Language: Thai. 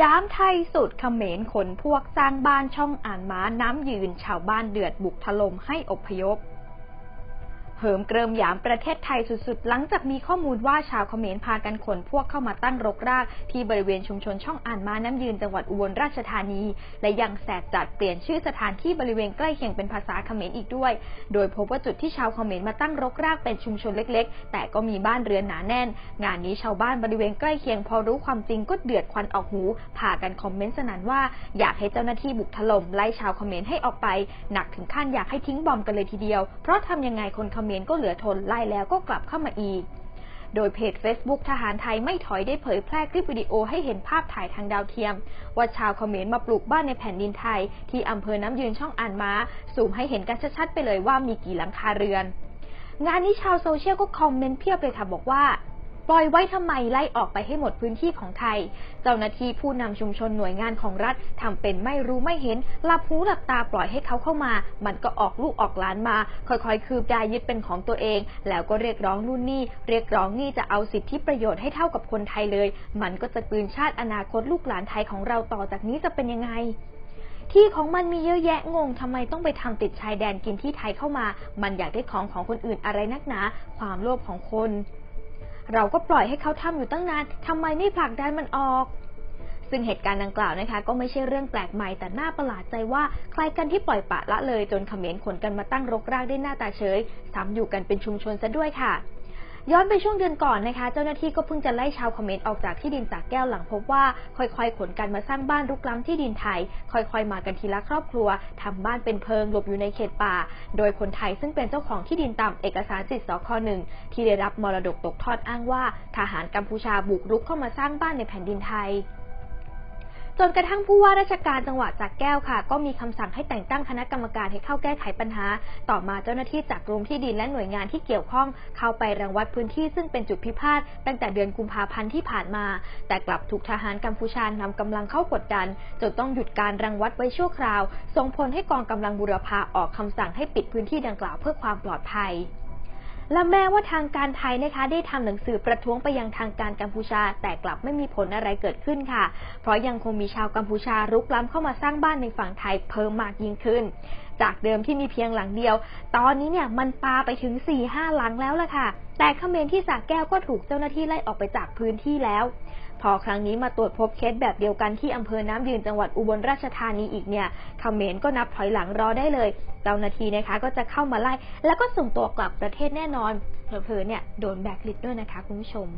ย้ามไทยสุดเขมรขนพวกสร้างบ้านช่องอ่านม้าน้ำยืนชาวบ้านเดือดบุกถล่มให้อพยพ เหิมเกริมหยามประเทศไทยสุดๆ หลังจากมีข้อมูลว่าชาวเขมรพากันขนพวกเข้ามาตั้งรกราก ที่บริเวณชุมชนช่องอ่านมาน้ำยืนจังหวัดอุบลราชธานี และยังแสบจัดเปลี่ยนชื่อสถานที่บริเวณใกล้เคียงเป็นภาษาเขมรอีกด้วย โดยพบว่าจุดที่ชาวเขมรมาตั้งรกรากเป็นชุมชนเล็ก ๆ แต่ก็มีบ้านเรือนหนาแน่น งานนี้ชาวบ้านบริเวณใกล้เคียงพอรู้ความจริงก็เดือดควันออกหูพากันคอมเมนต์สนั่นว่าอยากให้เจ้าหน้าที่บุกถล่มไล่ชาวเขมรให้ออกไป หนักถึงขั้นอยากให้ทิ้งบอมกันเลยทีเดียว เพราะทำยังไงคนเขมรก็เหลือทนไล่แล้วก็กลับเข้ามาอีก โดยเพจ Facebook ทหารไทยไม่ถอยได้เผยแพร่คลิปวิดีโอให้เห็นภาพถ่ายทางดาวเทียม ว่าชาวเขมรมาปลูกบ้านในแผ่นดินไทย ที่อำเภอน้ำยืนช่องอ่านม้าสูมให้เห็นกันชัดๆไปเลยว่ามีกี่หลังคาเรือน งานนี้ชาวโซเชียลก็คอมเมนต์เพียบเลยค่ะบอกว่า ปล่อยไว้ทำไมไล่ออกไปให้หมดพื้นที่ของไทย เจ้าหน้าที่ผู้นำชุมชนหน่วยงานของรัฐทำเป็นไม่รู้ไม่เห็นหลับหูหลับตาปล่อยให้เขาเข้ามา มันก็ออกลูกออกหลานมา ค่อยๆ คืบได้ยึดเป็นของตัวเอง แล้วก็เรียกร้องนู่นนี่ เรียกร้องนี่จะเอาสิทธิประโยชน์ให้เท่ากับคนไทยเลย มันก็จะกลืนชาติอนาคตลูกหลานไทยของเราต่อจากนี้จะเป็นยังไงที่ของมันมีเยอะแยะงงทำไมต้องไปทำติดชายแดนกินที่ไทยเข้ามา มันอยากได้ของของคนอื่นอะไรนักหนา ความโลภของคน เราก็ปล่อยให้เขาทำอยู่ตั้งนานทำไมไม่ผลักดันมันออก ซึ่งเหตุการณ์ดังกล่าวนะคะ ก็ไม่ใช่เรื่องแปลกใหม่แต่น่าประหลาดใจว่าใครกันที่ปล่อยปะละเลยจนเขมรขนกันมาตั้งรกรากได้หน้าตาเฉยซ้ำอยู่กันเป็นชุมชนซะด้วยค่ะ ย้อนไปช่วงเดือนก่อนนะคะ เจ้าหน้าที่ก็เพิ่งจะไล่ชาวเขมรออกจากที่ดินจากแก้วหลังพบว่าค่อยๆ ขนกันมาสร้างบ้านรุกล้ำที่ดินไทย ค่อยๆ มากันทีละครอบครัวทำบ้านเป็นเพิงหลบอยู่ในเขตป่า โดยคนไทยซึ่งเป็นเจ้าของที่ดินตามเอกสารสิทธิ์สคหนึ่งที่ได้รับมรดกตกทอดอ้างว่า ทหารกัมพูชาบุกรุกเข้ามาสร้างบ้านในแผ่นดินไทย จนกระทั่งผู้ว่าราชการจังหวัดจากแก้วค่ะ ก็มีคำสั่งให้แต่งตั้งคณะกรรมการให้เข้าแก้ไขปัญหา ต่อมาเจ้าหน้าที่จากกรมที่ดินและหน่วยงานที่เกี่ยวข้อง เข้าไปรังวัดพื้นที่ซึ่งเป็นจุดพิพาทตั้งแต่เดือนกุมภาพันธ์ที่ผ่านมา แต่กลับถูกทหารกัมพูชานำกำลังเข้ากดดันจนต้องหยุดการรังวัดไว้ชั่วคราว ส่งผลให้กองกำลังบุรพาออกคำสั่งให้ปิดพื้นที่ดังกล่าวเพื่อความปลอดภัย และแม้ว่าทางการไทยนะคะได้ทำหนังสือประท้วงไปยังทางการกัมพูชา แต่กลับไม่มีผลอะไรเกิดขึ้นค่ะ เพราะยังคงมีชาวกัมพูชารุกล้ำเข้ามาสร้างบ้านในฝั่งไทยเพิ่มมากยิ่งขึ้น จากเดิมที่มีเพียงหลังเดียว ตอนนี้เนี่ยมันปาไปถึง4ี่ห้าหลังแล้วล่ะค่ะ แต่เขมรที่สระแก้วก็ถูกเจ้าหน้าที่ไล่ออกไปจากพื้นที่แล้ว พอครั้งนี้มาตรวจพบเคสแบบเดียวกันที่อำเภอน้ำยืนจังหวัดอุบลราชธานีอีกเนี่ยเขมรก็นับถอยหลังรอได้เลย เจ้าหน้าที่นะคะก็จะเข้ามาไล่ แล้วก็ส่งตัวกลับประเทศแน่นอนเผลอๆเนี่ยโดนแบล็คลิสต์ด้วยนะคะคุณผู้ชม